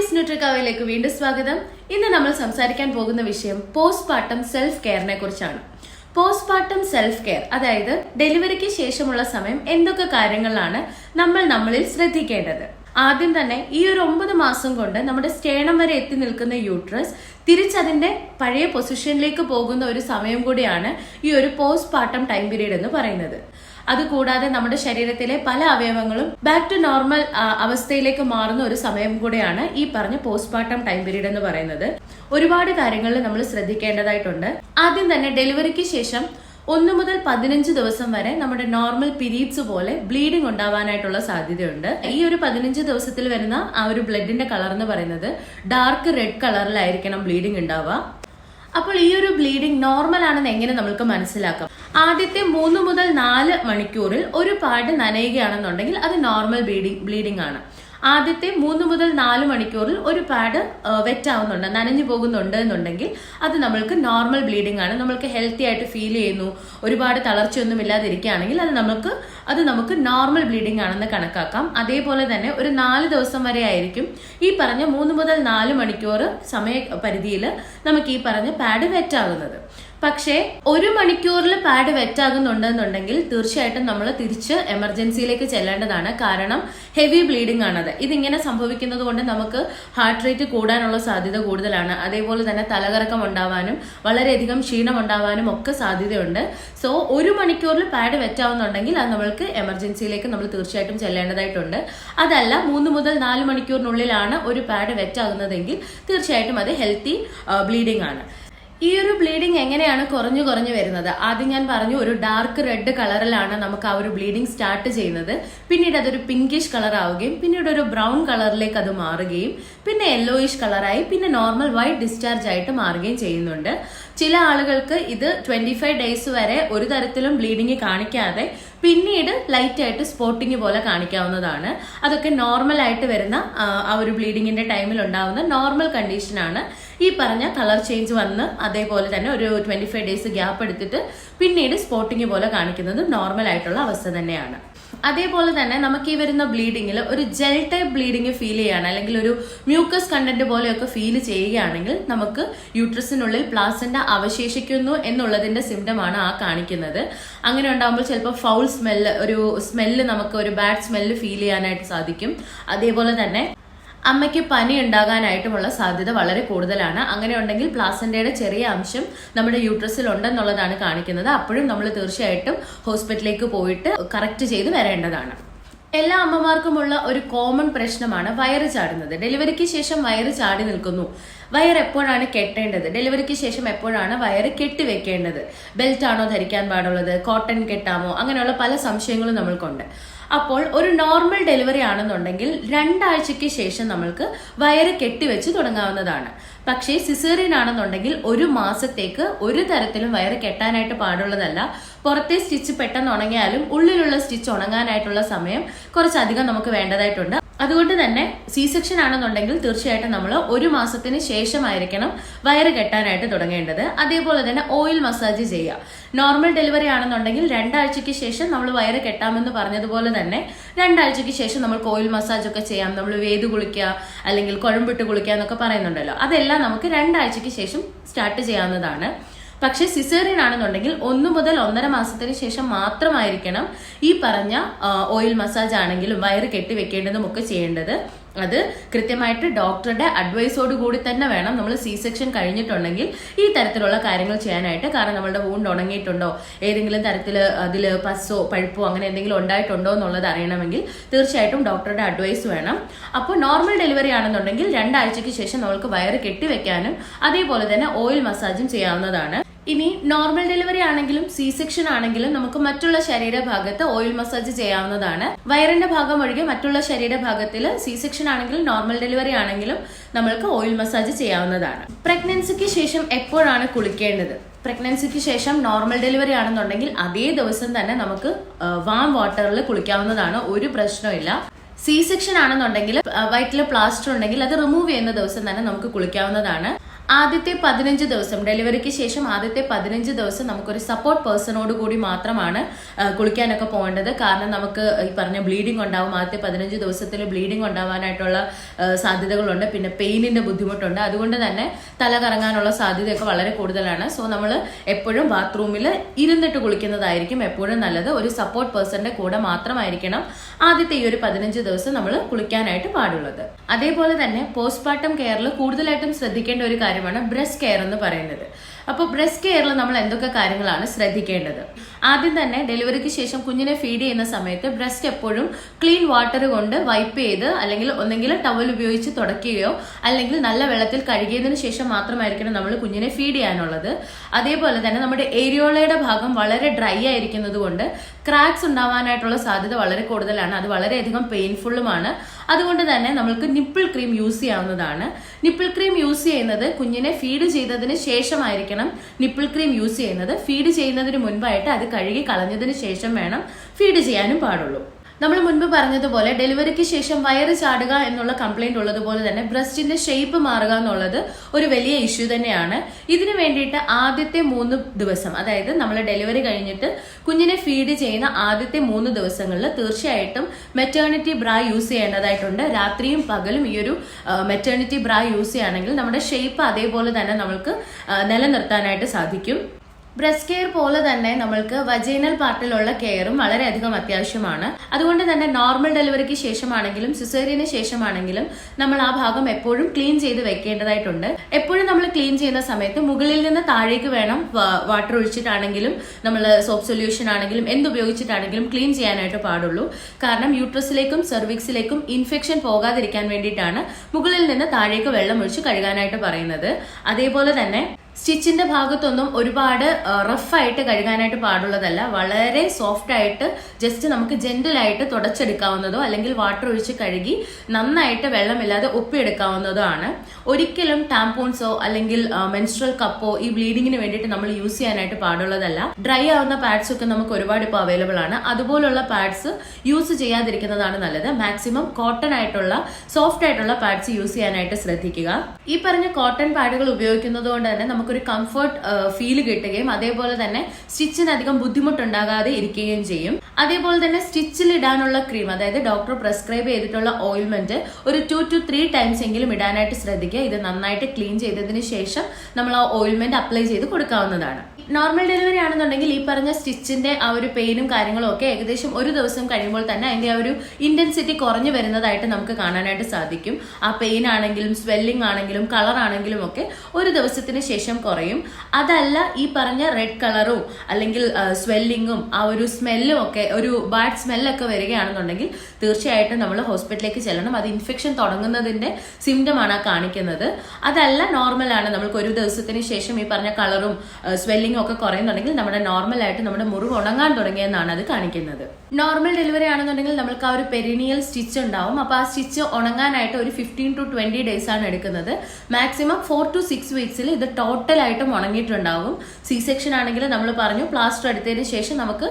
ആദീസ് ന്യൂട്രിക്കാവയിലേക്ക് വീണ്ടും സ്വാഗതം. ഇന്ന് നമ്മൾ സംസാരിക്കാൻ പോകുന്ന വിഷയം പോസ്റ്റ്പാർട്ടം സെൽഫ് കെയറിനെ കുറിച്ചാണ്. പോസ്റ്റ് പാർട്ടം സെൽഫ് കെയർ അതായത് ഡെലിവറിക്ക് ശേഷമുള്ള സമയം എന്തൊക്കെ കാര്യങ്ങളാണ് നമ്മൾ നമ്മളിൽ ശ്രദ്ധിക്കേണ്ടത്. ആദ്യം തന്നെ ഈ ഒരു ഒമ്പത് മാസം കൊണ്ട് നമ്മുടെ സ്റ്റേണം വരെ എത്തി നിൽക്കുന്ന യൂട്രസ് തിരിച്ചതിന്റെ പഴയ പൊസിഷനിലേക്ക് പോകുന്ന ഒരു സമയം കൂടിയാണ് ഈ ഒരു പോസ്റ്റ്പാർട്ടം ടൈം പീരീഡ് എന്ന് പറയുന്നത്. അതുകൂടാതെ നമ്മുടെ ശരീരത്തിലെ പല അവയവങ്ങളും ബാക്ക് ടു നോർമൽ അവസ്ഥയിലേക്ക് മാറുന്ന ഒരു സമയം കൂടെയാണ് ഈ പറഞ്ഞ പോസ്റ്റ്മോർട്ടം ടൈം പീരീഡ് എന്ന് പറയുന്നത്. ഒരുപാട് കാര്യങ്ങളിൽ നമ്മൾ ശ്രദ്ധിക്കേണ്ടതായിട്ടുണ്ട്. ആദ്യം തന്നെ ഡെലിവറിക്ക് ശേഷം ഒന്ന് മുതൽ പതിനഞ്ച് ദിവസം വരെ നമ്മുടെ നോർമൽ പീരീഡ്സ് പോലെ ബ്ലീഡിംഗ് ഉണ്ടാവാനായിട്ടുള്ള സാധ്യതയുണ്ട്. ഈ ഒരു പതിനഞ്ച് ദിവസത്തിൽ വരുന്ന ആ ഒരു ബ്ലഡിന്റെ കളർ എന്ന് പറയുന്നത് ഡാർക്ക് റെഡ് കളറിലായിരിക്കണം ബ്ലീഡിംഗ് ഉണ്ടാവുക. അപ്പോൾ ഈ ഒരു ബ്ലീഡിംഗ് നോർമൽ ആണെന്ന് എങ്ങനെ നമുക്ക് മനസ്സിലാക്കാം? ആദ്യത്തെ മൂന്ന് മുതൽ നാല് മണിക്കൂറിൽ ഒരു പാട് നനയുകയാണെന്നുണ്ടെങ്കിൽ അത് നോർമൽ ബ്ലീഡിംഗ് ബ്ലീഡിംഗ് ആണ്. ആദ്യത്തെ മൂന്ന് മുതൽ നാല് മണിക്കൂറിൽ ഒരു പാഡ് വെറ്റ് ആവുന്നുണ്ട് നനഞ്ഞു പോകുന്നുണ്ട് എന്നുണ്ടെങ്കിൽ അത് നമ്മൾക്ക് നോർമൽ ബ്ലീഡിംഗ് ആണ്. നമ്മൾക്ക് ഹെൽത്തി ആയിട്ട് ഫീൽ ചെയ്യുന്നു ഒരുപാട് തളർച്ചയൊന്നും ഇല്ലാതിരിക്കുകയാണെങ്കിൽ അത് നമുക്ക് അത് നമുക്ക് നോർമൽ ബ്ലീഡിംഗ് ആണെന്ന് കണക്കാക്കാം. അതേപോലെ തന്നെ ഒരു നാല് ദിവസം വരെ ആയിരിക്കും ഈ പറഞ്ഞ മൂന്ന് മുതൽ നാല് മണിക്കൂർ സമയ പരിധിയിൽ നമുക്ക് ഈ പറഞ്ഞ പാഡ് വെറ്റ് ആകുന്നത് പക്ഷേ ഒരു മണിക്കൂറിൽ പാഡ് വെറ്റാകുന്നുണ്ടെന്നുണ്ടെങ്കിൽ തീർച്ചയായിട്ടും നമ്മൾ തിരിച്ച് എമർജൻസിയിലേക്ക് ചെല്ലേണ്ടതാണ്. കാരണം ഹെവി ബ്ലീഡിംഗ് ആണത്. ഇതിങ്ങനെ സംഭവിക്കുന്നത് കൊണ്ട് നമുക്ക് ഹാർട്ട് റേറ്റ് കൂടാനുള്ള സാധ്യത കൂടുതലാണ്. അതേപോലെ തന്നെ തലകറക്കം ഉണ്ടാവാനും വളരെയധികം ക്ഷീണം ഉണ്ടാവാനും ഒക്കെ സാധ്യതയുണ്ട്. സോ ഒരു മണിക്കൂറിൽ പാഡ് വെറ്റാവുന്നുണ്ടെങ്കിൽ അത് നമ്മൾക്ക് എമർജൻസിയിലേക്ക് നമ്മൾ തീർച്ചയായിട്ടും ചെല്ലേണ്ടതായിട്ടുണ്ട്. അതല്ല മൂന്ന് മുതൽ നാല് മണിക്കൂറിനുള്ളിലാണ് ഒരു പാഡ് വെറ്റാകുന്നതെങ്കിൽ തീർച്ചയായിട്ടും അത് ഹെൽത്തി ബ്ലീഡിംഗ് ആണ്. ഈ ഒരു ബ്ലീഡിംഗ് എങ്ങനെയാണ് കുറഞ്ഞു കുറഞ്ഞു വരുന്നത്? ആദ്യം ഞാൻ പറഞ്ഞു ഒരു ഡാർക്ക് റെഡ് കളറിലാണ് നമുക്ക് ആ ഒരു ബ്ലീഡിംഗ് സ്റ്റാർട്ട് ചെയ്യുന്നത്. പിന്നീട് അതൊരു പിങ്കിഷ് കളർ ആവുകയും പിന്നീട് ഒരു ബ്രൗൺ കളറിലേക്ക് അത് മാറുകയും പിന്നെ യെല്ലോയിഷ് കളറായി പിന്നെ നോർമൽ വൈറ്റ് ഡിസ്ചാർജ് ആയിട്ട് മാറുകയും ചെയ്യുന്നുണ്ട്. ചില ആളുകൾക്ക് ഇത് ട്വന്റി ഫൈവ് ഡേയ്സ് വരെ ഒരു തരത്തിലും ബ്ലീഡിംഗ് കാണിക്കാതെ പിന്നീട് ലൈറ്റ് ആയിട്ട് സ്പോട്ടിങ് പോലെ കാണിക്കാവുന്നതാണ്. അതൊക്കെ നോർമൽ ആയിട്ട് വരുന്ന ആ ഒരു ബ്ലീഡിങ്ങിന്റെ ടൈമിൽ ഉണ്ടാവുന്ന നോർമൽ കണ്ടീഷനാണ് ഈ പറഞ്ഞ കളർ ചേഞ്ച് വന്ന് അതേപോലെ തന്നെ ഒരു ട്വന്റി ഫൈവ് ഡേയ്സ് ഗ്യാപ്പ് എടുത്തിട്ട് പിന്നീട് സ്പോട്ടിങ് പോലെ കാണിക്കുന്നത് നോർമൽ ആയിട്ടുള്ള അവസ്ഥ തന്നെയാണ്. അതേപോലെ തന്നെ നമുക്ക് ഈ വരുന്ന ബ്ലീഡിങ്ങിൽ ഒരു ജെൽ ടൈപ്പ് ബ്ലീഡിങ് ഫീൽ ചെയ്യാണ്. അല്ലെങ്കിൽ ഒരു മ്യൂക്കസ് കണ്ടന്റ് പോലെയൊക്കെ ഫീൽ ചെയ്യുകയാണെങ്കിൽ നമുക്ക് യൂട്രസിനുള്ളിൽ പ്ലാസന്റ അവശേഷിക്കുന്നു എന്നുള്ളതിന്റെ സിംറ്റമാണ് ആ കാണിക്കുന്നത്. അങ്ങനെ ഉണ്ടാകുമ്പോൾ ചിലപ്പോൾ ഫൗൾ സ്മെല്ല് ഒരു സ്മെല്ല് നമുക്ക് ഒരു ബാഡ് സ്മെല്ല് ഫീൽ ചെയ്യാനായിട്ട് സാധിക്കും. അതേപോലെ തന്നെ അമ്മയ്ക്ക് പനി ഉണ്ടാകാനായിട്ടുമുള്ള സാധ്യത വളരെ കൂടുതലാണ്. അങ്ങനെ ഉണ്ടെങ്കിൽ പ്ലാസന്റയുടെ ചെറിയ അംശം നമ്മുടെ യൂട്രസിൽ ഉണ്ടെന്നുള്ളതാണ് കാണിക്കുന്നത്. അപ്പോഴും നമ്മൾ തീർച്ചയായിട്ടും ഹോസ്പിറ്റലിലേക്ക് പോയിട്ട് കറക്റ്റ് ചെയ്ത് വരേണ്ടതാണ്. എല്ലാ അമ്മമാർക്കുമുള്ള ഒരു കോമൺ പ്രശ്നമാണ് വയറ് ചാടുന്നത്. ഡെലിവറിക്ക് ശേഷം വയറ് ചാടി നിൽക്കുന്നു. വയർ എപ്പോഴാണ് കെട്ടേണ്ടത്? ഡെലിവറിക്ക് ശേഷം എപ്പോഴാണ് വയറ് കെട്ടിവെക്കേണ്ടത് ബെൽറ്റ് ആണോ ധരിക്കാൻ പാടുള്ളത്? കോട്ടൺ കെട്ടാമോ? അങ്ങനെയുള്ള പല സംശയങ്ങളും നമ്മൾക്കുണ്ട്. അപ്പോൾ ഒരു നോർമൽ ഡെലിവറി ആണെന്നുണ്ടെങ്കിൽ രണ്ടാഴ്ചയ്ക്ക് ശേഷം നമ്മൾക്ക് വയറ് കെട്ടിവെച്ച് തുടങ്ങാവുന്നതാണ്. പക്ഷേ സിസേറിയൻ ആണെന്നുണ്ടെങ്കിൽ ഒരു മാസത്തേക്ക് ഒരു തരത്തിലും വയറ് കെട്ടാനായിട്ട് പാടുള്ളതല്ല. പുറത്തെ സ്റ്റിച്ച് പെട്ടെന്ന് ഉണങ്ങിയാലും ഉള്ളിലുള്ള സ്റ്റിച്ച് ഉണങ്ങാനായിട്ടുള്ള സമയം കുറച്ചധികം നമുക്ക് വേണ്ടതായിട്ടുണ്ട്. അതുകൊണ്ട് തന്നെ സി സെക്ഷൻ ആണെന്നുണ്ടെങ്കിൽ തീർച്ചയായിട്ടും നമ്മൾ ഒരു മാസത്തിന് ശേഷമായിരിക്കണം വയറ് കെട്ടാനായിട്ട് തുടങ്ങേണ്ടത്. അതേപോലെ തന്നെ ഓയിൽ മസാജ് ചെയ്യുക. നോർമൽ ഡെലിവറി ആണെന്നുണ്ടെങ്കിൽ രണ്ടാഴ്ചയ്ക്ക് ശേഷം നമ്മൾ വയറ് കെട്ടാമെന്ന് പറഞ്ഞതുപോലെ തന്നെ രണ്ടാഴ്ചയ്ക്ക് ശേഷം നമുക്ക് ഓയിൽ മസാജ് ഒക്കെ ചെയ്യാം. നമ്മൾ വേത് കുളിക്കുക അല്ലെങ്കിൽ കുഴമ്പിട്ട് കുളിക്കുക എന്നൊക്കെ പറയുന്നുണ്ടല്ലോ. അതെല്ലാം നമുക്ക് രണ്ടാഴ്ചയ്ക്ക് ശേഷം സ്റ്റാർട്ട് ചെയ്യാവുന്നതാണ്. പക്ഷെ സിസേറിയൻ ആണെന്നുണ്ടെങ്കിൽ ഒന്ന് മുതൽ ഒന്നര മാസത്തിന് ശേഷം മാത്രമായിരിക്കണം ഈ പറഞ്ഞ ഓയിൽ മസാജ് ആണെങ്കിലും വയറ് കെട്ടി വെക്കേണ്ടതും ഒക്കെ ചെയ്യേണ്ടത്. അത് കൃത്യമായിട്ട് ഡോക്ടറുടെ അഡ്വൈസോട് കൂടി തന്നെ വേണം. നമ്മൾ സി സെക്ഷൻ കഴിഞ്ഞിട്ടുണ്ടെങ്കിൽ ഈ തരത്തിലുള്ള കാര്യങ്ങൾ ചെയ്യാനായിട്ട്. കാരണം നമ്മളുടെ വൂണ്ട് ഉണങ്ങിയിട്ടുണ്ടോ? ഏതെങ്കിലും തരത്തിൽ അതിൽ പസ്സോ പഴുപ്പോ അങ്ങനെ എന്തെങ്കിലും ഉണ്ടായിട്ടുണ്ടോ എന്നുള്ളത് അറിയണമെങ്കിൽ തീർച്ചയായിട്ടും ഡോക്ടറുടെ അഡ്വൈസ് വേണം. അപ്പോൾ നോർമൽ ഡെലിവറി ആണെന്നുണ്ടെങ്കിൽ രണ്ടാഴ്ചയ്ക്ക് ശേഷം നമ്മൾക്ക് വയറ് കെട്ടിവെക്കാനും അതേപോലെ തന്നെ ഓയിൽ മസാജും ചെയ്യാവുന്നതാണ്. ഇനി നോർമൽ ഡെലിവറി ആണെങ്കിലും സി സെക്ഷൻ ആണെങ്കിലും നമുക്ക് മറ്റുള്ള ശരീരഭാഗത്ത് ഓയിൽ മസാജ് ചെയ്യാവുന്നതാണ്. വയറിന്റെ ഭാഗം ഒഴികെ മറ്റുള്ള ശരീരഭാഗത്തിൽ സി സെക്ഷൻ ആണെങ്കിലും നോർമൽ ഡെലിവറി ആണെങ്കിലും നമ്മൾക്ക് ഓയിൽ മസാജ് ചെയ്യാവുന്നതാണ്. പ്രഗ്നൻസിക്ക് ശേഷം എപ്പോഴാണ് കുളിക്കേണ്ടത്? പ്രഗ്നൻസിക്ക് ശേഷം നോർമൽ ഡെലിവറി ആണെന്നുണ്ടെങ്കിൽ അതേ ദിവസം തന്നെ നമുക്ക് വാം വാട്ടറിൽ കുളിക്കാവുന്നതാണ്. ഒരു പ്രശ്നമില്ല സി സെക്ഷൻ ആണെന്നുണ്ടെങ്കിൽ വയറ്റിൽ പ്ലാസ്റ്റർ ഉണ്ടെങ്കിൽ അത് റിമൂവ് ചെയ്യുന്ന ദിവസം തന്നെ നമുക്ക് കുളിക്കാവുന്നതാണ്. ആദ്യത്തെ പതിനഞ്ച് ദിവസം ഡെലിവറിക്ക് ശേഷം ആദ്യത്തെ പതിനഞ്ച് ദിവസം നമുക്കൊരു സപ്പോർട്ട് പേഴ്സണോട് കൂടി മാത്രമാണ് കുളിക്കാനൊക്കെ പോകേണ്ടത്. കാരണം നമുക്ക് ഈ പറഞ്ഞ ബ്ലീഡിംഗ് ഉണ്ടാവും. ആദ്യത്തെ പതിനഞ്ച് ദിവസത്തിൽ ബ്ലീഡിംഗ് ഉണ്ടാവാനായിട്ടുള്ള സാധ്യതകളുണ്ട്. പിന്നെ പെയിനിന്റെ ബുദ്ധിമുട്ടുണ്ട്. അതുകൊണ്ട് തന്നെ തല കറങ്ങാനുള്ള സാധ്യതയൊക്കെ വളരെ കൂടുതലാണ്. സോ നമ്മൾ എപ്പോഴും ബാത്റൂമിൽ ഇരുന്നിട്ട് കുളിക്കുന്നതായിരിക്കും എപ്പോഴും നല്ലത്. ഒരു സപ്പോർട്ട് പേഴ്സന്റെ കൂടെ മാത്രമായിരിക്കണം ആദ്യത്തെ ഈ ഒരു പതിനഞ്ച് ദിവസം നമ്മൾ കുളിക്കാനായിട്ട് പാടുള്ളത്. അതേപോലെ തന്നെ പോസ്റ്റ്മോർട്ടം കെയറിൽ കൂടുതലായിട്ടും ശ്രദ്ധിക്കേണ്ട ഒരു കാര്യമാണ് ബ്രസ്റ്റ് കെയർ എന്ന് പറയുന്നത്. അപ്പോൾ ബ്രസ്റ്റ് കെയറിൽ നമ്മൾ എന്തൊക്കെ കാര്യങ്ങളാണ് ശ്രദ്ധിക്കേണ്ടത്? ആദ്യം തന്നെ ഡെലിവറിക്ക് ശേഷം കുഞ്ഞിനെ ഫീഡ് ചെയ്യുന്ന സമയത്ത് ബ്രസ്റ്റ് എപ്പോഴും ക്ലീൻ വാട്ടർ കൊണ്ട് വൈപ്പ് ചെയ്ത് അല്ലെങ്കിൽ ഒന്നെങ്കിൽ ടവൽ ഉപയോഗിച്ച് തുടക്കുകയോ അല്ലെങ്കിൽ നല്ല വെള്ളത്തിൽ കഴുകിയതിനു ശേഷം മാത്രമായിരിക്കണം നമ്മൾ കുഞ്ഞിനെ ഫീഡ് ചെയ്യാനുള്ളത്. അതേപോലെ തന്നെ നമ്മുടെ ഏരിയോളയുടെ ഭാഗം വളരെ ഡ്രൈ ആയിരിക്കുന്നത് കൊണ്ട് ക്രാക്സ് ഉണ്ടാവാനായിട്ടുള്ള സാധ്യത വളരെ കൂടുതലാണ്. അത് വളരെയധികം പെയിൻഫുള്ളുമാണ് അതുകൊണ്ട് തന്നെ നമ്മൾക്ക് നിപ്പിൾ ക്രീം യൂസ് ചെയ്യാവുന്നതാണ്. നിപ്പിൾ ക്രീം യൂസ് ചെയ്യുന്നത് കുഞ്ഞിനെ ഫീഡ് ചെയ്തതിന് ശേഷമായിരിക്കണം നിപ്പിൾ ക്രീം യൂസ് ചെയ്യുന്നത്. ഫീഡ് ചെയ്യുന്നതിന് മുൻപായിട്ട് അത് കഴുകി കളഞ്ഞതിന് ശേഷം വേണം ഫീഡ് ചെയ്യാനും പാടുള്ളൂ. നമ്മൾ മുൻപ് പറഞ്ഞതുപോലെ ഡെലിവറിക്ക് ശേഷം വയറ് ചാടുക എന്നുള്ള കംപ്ലൈന്റ് ഉള്ളതുപോലെ തന്നെ ബ്രസ്റ്റിന്റെ ഷേപ്പ് മാറുക എന്നുള്ളത് ഒരു വലിയ ഇഷ്യൂ തന്നെയാണ്. ഇതിനു വേണ്ടിയിട്ട് ആദ്യത്തെ മൂന്ന് ദിവസം അതായത് നമ്മൾ ഡെലിവറി കഴിഞ്ഞിട്ട് കുഞ്ഞിനെ ഫീഡ് ചെയ്യുന്ന ആദ്യത്തെ മൂന്ന് ദിവസങ്ങളിൽ തീർച്ചയായിട്ടും മെറ്റേണിറ്റി ബ്രാ യൂസ് ചെയ്യേണ്ടതായിട്ടുണ്ട്. രാത്രിയും പകലും ഈ ഒരു മെറ്റേണിറ്റി ബ്രാ യൂസ് ചെയ്യുകയാണെങ്കിൽ നമ്മുടെ ഷേപ്പ് അതേപോലെ തന്നെ നമ്മൾക്ക് നിലനിർത്താനായിട്ട് സാധിക്കും. ബ്രസ്റ്റ് കെയർ പോലെ തന്നെ നമ്മൾക്ക് വജൈനൽ പാർട്ടിലുള്ള കെയറും വളരെയധികം അത്യാവശ്യമാണ്. അതുകൊണ്ട് തന്നെ നോർമൽ ഡെലിവറിക്ക് ശേഷമാണെങ്കിലും സിസേറിയന് ശേഷമാണെങ്കിലും നമ്മൾ ആ ഭാഗം എപ്പോഴും ക്ലീൻ ചെയ്ത് വെക്കേണ്ടതായിട്ടുണ്ട്. എപ്പോഴും നമ്മൾ ക്ലീൻ ചെയ്യുന്ന സമയത്ത് മുകളിൽ നിന്ന് താഴേക്ക് വേണം വാട്ടർ ഒഴിച്ചിട്ടാണെങ്കിലും നമ്മൾ സോപ്പ് സൊല്യൂഷൻ ആണെങ്കിലും എന്തുപയോഗിച്ചിട്ടാണെങ്കിലും ക്ലീൻ ചെയ്യാനായിട്ട് പാടുള്ളൂ. കാരണം യൂട്രസിലേക്കും സെർവിക്സിലേക്കും ഇൻഫെക്ഷൻ പോകാതിരിക്കാൻ വേണ്ടിയിട്ടാണ് മുകളിൽ നിന്ന് താഴേക്ക് വെള്ളം ഒഴിച്ച് കഴുകാനായിട്ട് പറയുന്നത്. അതേപോലെ തന്നെ സ്റ്റിച്ചിന്റെ ഭാഗത്തൊന്നും ഒരുപാട് റഫായിട്ട് കഴുകാനായിട്ട് പാടുള്ളതല്ല. വളരെ സോഫ്റ്റ് ആയിട്ട് ജസ്റ്റ് നമുക്ക് ജെന്റിൽ ആയിട്ട് തുടച്ചെടുക്കാവുന്നതോ അല്ലെങ്കിൽ വാട്ടർ ഒഴിച്ച് കഴുകി നന്നായിട്ട് വെള്ളമില്ലാതെ ഒപ്പിയെടുക്കാവുന്നതോ ആണ് ഒരിക്കലും ടാംപോൺസോ അല്ലെങ്കിൽ മെൻസ്ട്രൽ കപ്പോ ഈ ബ്ലീഡിങ്ങിന് വേണ്ടിയിട്ട് നമ്മൾ യൂസ് ചെയ്യാനായിട്ട് പാടുള്ളതല്ല. ഡ്രൈ ആവുന്ന പാഡ്സ് ഒക്കെ നമുക്ക് ഒരുപാട് ഇപ്പോൾ അവൈലബിൾ ആണ്. അതുപോലുള്ള പാഡ്സ് യൂസ് ചെയ്യാതിരിക്കുന്നതാണ് നല്ലത്. മാക്സിമം കോട്ടൺ ആയിട്ടുള്ള സോഫ്റ്റ് ആയിട്ടുള്ള പാഡ്സ് യൂസ് ചെയ്യാനായിട്ട് ശ്രദ്ധിക്കുക. ഈ പറഞ്ഞ കോട്ടൺ പാഡുകൾ ഉപയോഗിക്കുന്നത് കൊണ്ട് തന്നെ നമുക്കൊരു കംഫർട്ട് ഫീൽ കിട്ടുകയും അതേപോലെ തന്നെ സ്റ്റിച്ചിന് അധികം ബുദ്ധിമുട്ടുണ്ടാകാതെ ഇരിക്കുകയും ചെയ്യും. അതേപോലെ തന്നെ സ്റ്റിച്ചിൽ ഇടാനുള്ള ക്രീം അതായത് ഡോക്ടർ പ്രിസ്ക്രൈബ് ചെയ്തിട്ടുള്ള ഓയിൽമെന്റ് ഒരു ടു ടു ത്രീ ടൈംസ് എങ്കിലും ഇടാനായിട്ട് ശ്രദ്ധിക്കുക. ഇത് നന്നായിട്ട് ക്ലീൻ ചെയ്തതിന് ശേഷം നമ്മൾ ആ ഓയിൽമെന്റ് അപ്ലൈ ചെയ്ത് കൊടുക്കാവുന്നതാണ്. നോർമൽ ഡെലിവറി ആണെന്നുണ്ടെങ്കിൽ ഈ പറഞ്ഞ സ്റ്റിച്ചിന്റെ ആ ഒരു പെയിനും കാര്യങ്ങളും ഒക്കെ ഏകദേശം ഒരു ദിവസം കഴിയുമ്പോൾ തന്നെ അതിന്റെ ആ ഒരു ഇന്റൻസിറ്റി കുറഞ്ഞു വരുന്നതായിട്ട് നമുക്ക് കാണാനായിട്ട് സാധിക്കും. ആ പെയിൻ ആണെങ്കിലും സ്വെല്ലിംഗ് ആണെങ്കിലും കളർ ആണെങ്കിലും ഒക്കെ ഒരു ദിവസത്തിന് ശേഷം കുറയും. അതല്ല ഈ പറഞ്ഞ റെഡ് കളറും അല്ലെങ്കിൽ സ്വെല്ലിങ്ങും ആ ഒരു സ്മെല്ലും ഒക്കെ ഒരു ബാഡ് സ്മെല്ലൊക്കെ വരികയാണെന്നുണ്ടെങ്കിൽ തീർച്ചയായിട്ടും നമ്മൾ ഹോസ്പിറ്റലിലേക്ക് ചെല്ലണം. അത് ഇൻഫെക്ഷൻ തുടങ്ങുന്നതിന്റെ സിംറ്റം ആണ് ആ കാണിക്കുന്നത്. അതല്ല നോർമൽ ആണ്. നമുക്ക് ഒരു ദിവസത്തിന് ശേഷം ഈ പറഞ്ഞ കളറും സ്വെല്ലിങ്ങും ഒക്കെ കുറയുന്നുണ്ടെങ്കിൽ നമ്മുടെ നോർമൽ ആയിട്ട് നമ്മുടെ മുറിവ് ഉണങ്ങാൻ തുടങ്ങിയെന്നാണ് അത് കാണിക്കുന്നത്. നോർമൽ ഡെലിവറി ആണെന്നുണ്ടെങ്കിൽ നമുക്ക് ആ ഒരു പെരിനിയൽ സ്റ്റിച്ച് ഉണ്ടാവും. അപ്പൊ ആ സ്റ്റിച്ച് ഉണങ്ങാനായിട്ട് ഒരു ഫിഫ്റ്റീൻ ടു ട്വന്റി ഡേയ്സ് ആണ് എടുക്കുന്നത്. മാക്സിമം ഫോർ ടു സിക്സ് വീക്സിൽ ഇത് ടോട്ടൽ ആയിട്ടും ഉണങ്ങിയിട്ടുണ്ടാവും. സി സെക്ഷൻ ആണെങ്കിൽ നമ്മൾ പറഞ്ഞു പ്ലാസ്റ്റർ എടുത്തതിന് ശേഷം നമുക്ക്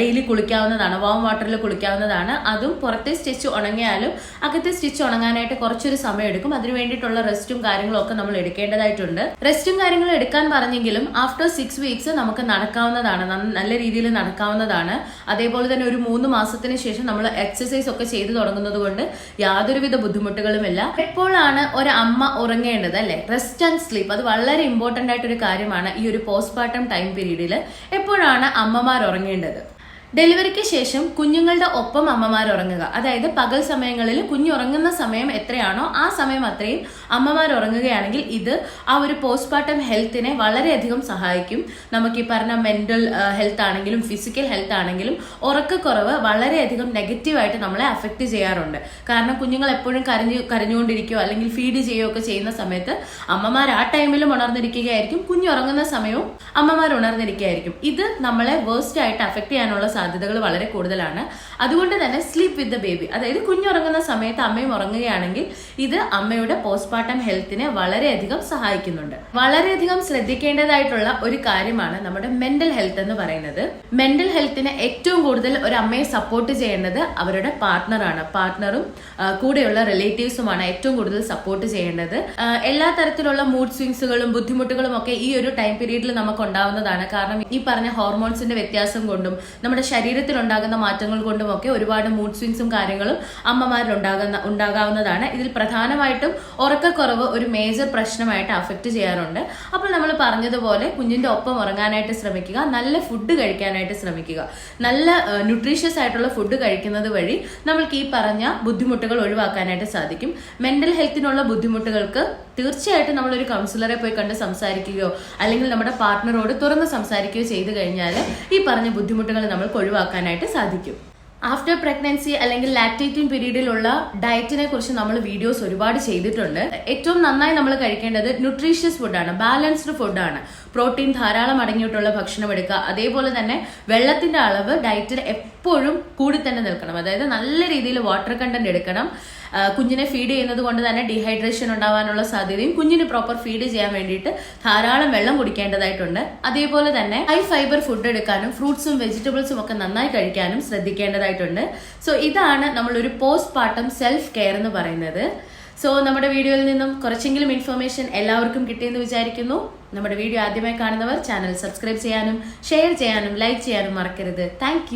ഡെയിലി കുളിക്കാവുന്നതാണ്. വാം വാട്ടറിൽ കുളിക്കാവുന്നതാണ്. അതും പുറത്തെ സ്റ്റിച്ച് ഉണങ്ങിയാലും അകത്തെ സ്റ്റിച്ച് ഉണങ്ങാനായിട്ട് കുറച്ചൊരു സമയം എടുക്കും അതിന് വേണ്ടിയിട്ടുള്ള റെസ്റ്റും കാര്യങ്ങളും ഒക്കെ നമ്മൾ എടുക്കേണ്ടതായിട്ടുണ്ട്. റെസ്റ്റും കാര്യങ്ങളും എടുക്കാൻ പറഞ്ഞെങ്കിലും ആഫ്റ്റർ സിക്സ് വീക്സ് നമുക്ക് നടക്കാവുന്നതാണ്. നല്ല രീതിയിൽ നടക്കാവുന്നതാണ്. അതേപോലെ തന്നെ ഒരു മൂന്ന് മാസത്തിന് ശേഷം നമ്മൾ എക്സസൈസ് ഒക്കെ ചെയ്തു തുടങ്ങുന്നത് കൊണ്ട് യാതൊരുവിധ ബുദ്ധിമുട്ടുകളുമില്ല. എപ്പോഴാണ് ഒരു അമ്മ ഉറങ്ങേണ്ടത് അല്ലെ? റെസ്റ്റ് ആൻഡ് സ്ലീപ്പ് അത് വളരെ ഇമ്പോർട്ടന്റ് ആയിട്ടൊരു കാര്യമാണ് ഈ ഒരു പോസ്റ്റ്മോർട്ടം ടൈം പീരീഡിൽ എപ്പോഴാണ് അമ്മമാർ ഉറങ്ങേണ്ടത്? ഡെലിവറിക്ക് ശേഷം കുഞ്ഞുങ്ങളുടെ ഒപ്പം അമ്മമാർ ഉറങ്ങുക. അതായത് പകൽ സമയങ്ങളിൽ കുഞ്ഞുറങ്ങുന്ന സമയം എത്രയാണോ ആ സമയം അത്രയും അമ്മമാർ ഉറങ്ങുകയാണെങ്കിൽ ഇത് ആ ഒരു പോസ്റ്റ്മോർട്ടം ഹെൽത്തിനെ വളരെയധികം സഹായിക്കും. നമുക്ക് ഈ പറഞ്ഞ മെന്റൽ ഹെൽത്ത് ആണെങ്കിലും ഫിസിക്കൽ ഹെൽത്ത് ആണെങ്കിലും ഉറക്കക്കുറവ് വളരെയധികം നെഗറ്റീവായിട്ട് നമ്മളെ അഫക്റ്റ് ചെയ്യാറുണ്ട്. കാരണം കുഞ്ഞുങ്ങൾ എപ്പോഴും കരഞ്ഞു കരഞ്ഞുകൊണ്ടിരിക്കുകയോ അല്ലെങ്കിൽ ഫീഡ് ചെയ്യുകയോ ഒക്കെ ചെയ്യുന്ന സമയത്ത് അമ്മമാർ ആ ടൈമിലും ഉണർന്നിരിക്കുകയായിരിക്കും. കുഞ്ഞുറങ്ങുന്ന സമയവും അമ്മമാർ ഉണർന്നിരിക്കുകയായിരിക്കും. ഇത് നമ്മളെ വേസ്റ്റ് ആയിട്ട് അഫക്റ്റ് ചെയ്യാനുള്ള സാധ്യതകൾ വളരെ കൂടുതലാണ്. അതുകൊണ്ട് തന്നെ സ്ലീപ്പ് വിത്ത് ദ ബേബി അതായത് കുഞ്ഞുറങ്ങുന്ന സമയത്ത് അമ്മയും ഉറങ്ങുകയാണെങ്കിൽ ഇത് അമ്മയുടെ പോസ്റ്റ്മോർട്ടം ഹെൽത്തിനെ വളരെയധികം സഹായിക്കുന്നുണ്ട്. വളരെയധികം ശ്രദ്ധിക്കേണ്ടതായിട്ടുള്ള ഒരു കാര്യമാണ് നമ്മുടെ മെന്റൽ ഹെൽത്ത് എന്ന് പറയുന്നത്. മെന്റൽ ഹെൽത്തിനെ ഏറ്റവും കൂടുതൽ ഒരു അമ്മയെ സപ്പോർട്ട് ചെയ്യേണ്ടത് അവരുടെ പാർട്ട്ണറാണ് പാർട്ണറും കൂടെയുള്ള റിലേറ്റീവ്സുമാണ് ഏറ്റവും കൂടുതൽ സപ്പോർട്ട് ചെയ്യേണ്ടത്. എല്ലാ തരത്തിലുള്ള മൂഡ് സ്വിങ്സുകളും ബുദ്ധിമുട്ടുകളും ഒക്കെ ഈ ഒരു ടൈം പീരീഡിൽ നമുക്ക് ഉണ്ടാവുന്നതാണ്. കാരണം ഈ പറഞ്ഞ ഹോർമോൺസിന്റെ വ്യത്യാസം കൊണ്ടും നമ്മുടെ ശരീരത്തിൽ ഉണ്ടാകുന്ന മാറ്റങ്ങൾ കൊണ്ടും ഒക്കെ ഒരുപാട് മൂഡ് സ്വിങ്സും കാര്യങ്ങളും അമ്മമാരിൽ ഉണ്ടാകുന്ന ഉണ്ടാകാവുന്നതാണ്. ഇതിൽ പ്രധാനമായിട്ടും ഉറക്കക്കുറവ് ഒരു മേജർ പ്രശ്നമായിട്ട് അഫക്റ്റ് ചെയ്യാറുണ്ട്. അപ്പോൾ നമ്മൾ പറഞ്ഞതുപോലെ കുഞ്ഞിന്റെ ഒപ്പം ഉറങ്ങാനായിട്ട് ശ്രമിക്കുക നല്ല ഫുഡ് കഴിക്കാനായിട്ട് ശ്രമിക്കുക. നല്ല ന്യൂട്രീഷ്യസ് ആയിട്ടുള്ള ഫുഡ് കഴിക്കുന്നത് വഴി നമ്മൾക്ക് ഈ പറഞ്ഞ ബുദ്ധിമുട്ടുകൾ ഒഴിവാക്കാനായിട്ട് സാധിക്കും. മെന്റൽ ഹെൽത്തിനുള്ള ബുദ്ധിമുട്ടുകൾക്ക് തീർച്ചയായിട്ടും നമ്മളൊരു കൗൺസിലറെ പോയി കണ്ട് സംസാരിക്കുകയോ അല്ലെങ്കിൽ നമ്മുടെ പാർട്ട്ണറോട് തുറന്ന് സംസാരിക്കുകയോ ചെയ്തു കഴിഞ്ഞാൽ ഈ പറഞ്ഞ ബുദ്ധിമുട്ടുകൾ നമ്മൾക്ക് ഒഴിവാക്കാനായിട്ട് സാധിക്കും. ആഫ്റ്റർ പ്രഗ്നൻസി അല്ലെങ്കിൽ ലാക്ടേറ്റിംഗ് പീരീഡിലുള്ള ഡയറ്റിനെ കുറിച്ച് നമ്മൾ വീഡിയോസ് ഒരുപാട് ചെയ്തിട്ടുണ്ട്. ഏറ്റവും നന്നായി നമ്മൾ കഴിക്കേണ്ടത് ന്യൂട്രീഷ്യസ് ഫുഡാണ് ബാലൻസ്ഡ് ഫുഡാണ് പ്രോട്ടീൻ ധാരാളം അടങ്ങിയിട്ടുള്ള ഭക്ഷണം എടുക്കുക. അതേപോലെ തന്നെ വെള്ളത്തിന്റെ അളവ് ഡയറ്റിൽ എപ്പോഴും കൂടി തന്നെ നിൽക്കണം. അതായത് നല്ല രീതിയിൽ വാട്ടർ കണ്ടന്റ് എടുക്കണം. കുഞ്ഞിനെ ഫീഡ് ചെയ്യുന്നത് കൊണ്ട് തന്നെ ഡീഹൈഡ്രേഷൻ ഉണ്ടാവാനുള്ള സാധ്യതയും കുഞ്ഞിന് പ്രോപ്പർ ഫീഡ് ചെയ്യാൻ വേണ്ടിയിട്ട് ധാരാളം വെള്ളം കുടിക്കേണ്ടതായിട്ടുണ്ട്. അതേപോലെ തന്നെ ഹൈ ഫൈബർ ഫുഡ് എടുക്കാനും ഫ്രൂട്ട്സും വെജിറ്റബിൾസും ഒക്കെ നന്നായി കഴിക്കാനും ശ്രദ്ധിക്കേണ്ടതായിട്ടുണ്ട്. സോ ഇതാണ് നമ്മളൊരു പോസ്റ്റ് പാർട്ടം സെൽഫ് കെയർ എന്ന് പറയുന്നത്. സോ നമ്മുടെ വീഡിയോയിൽ നിന്നും കുറച്ചെങ്കിലും ഇൻഫർമേഷൻ എല്ലാവർക്കും കിട്ടിയെന്ന് വിചാരിക്കുന്നു. നമ്മുടെ വീഡിയോ ആദ്യമായി കാണുന്നവർ ചാനൽ സബ്സ്ക്രൈബ് ചെയ്യാനും ഷെയർ ചെയ്യാനും ലൈക്ക് ചെയ്യാനും മറക്കരുത്. താങ്ക്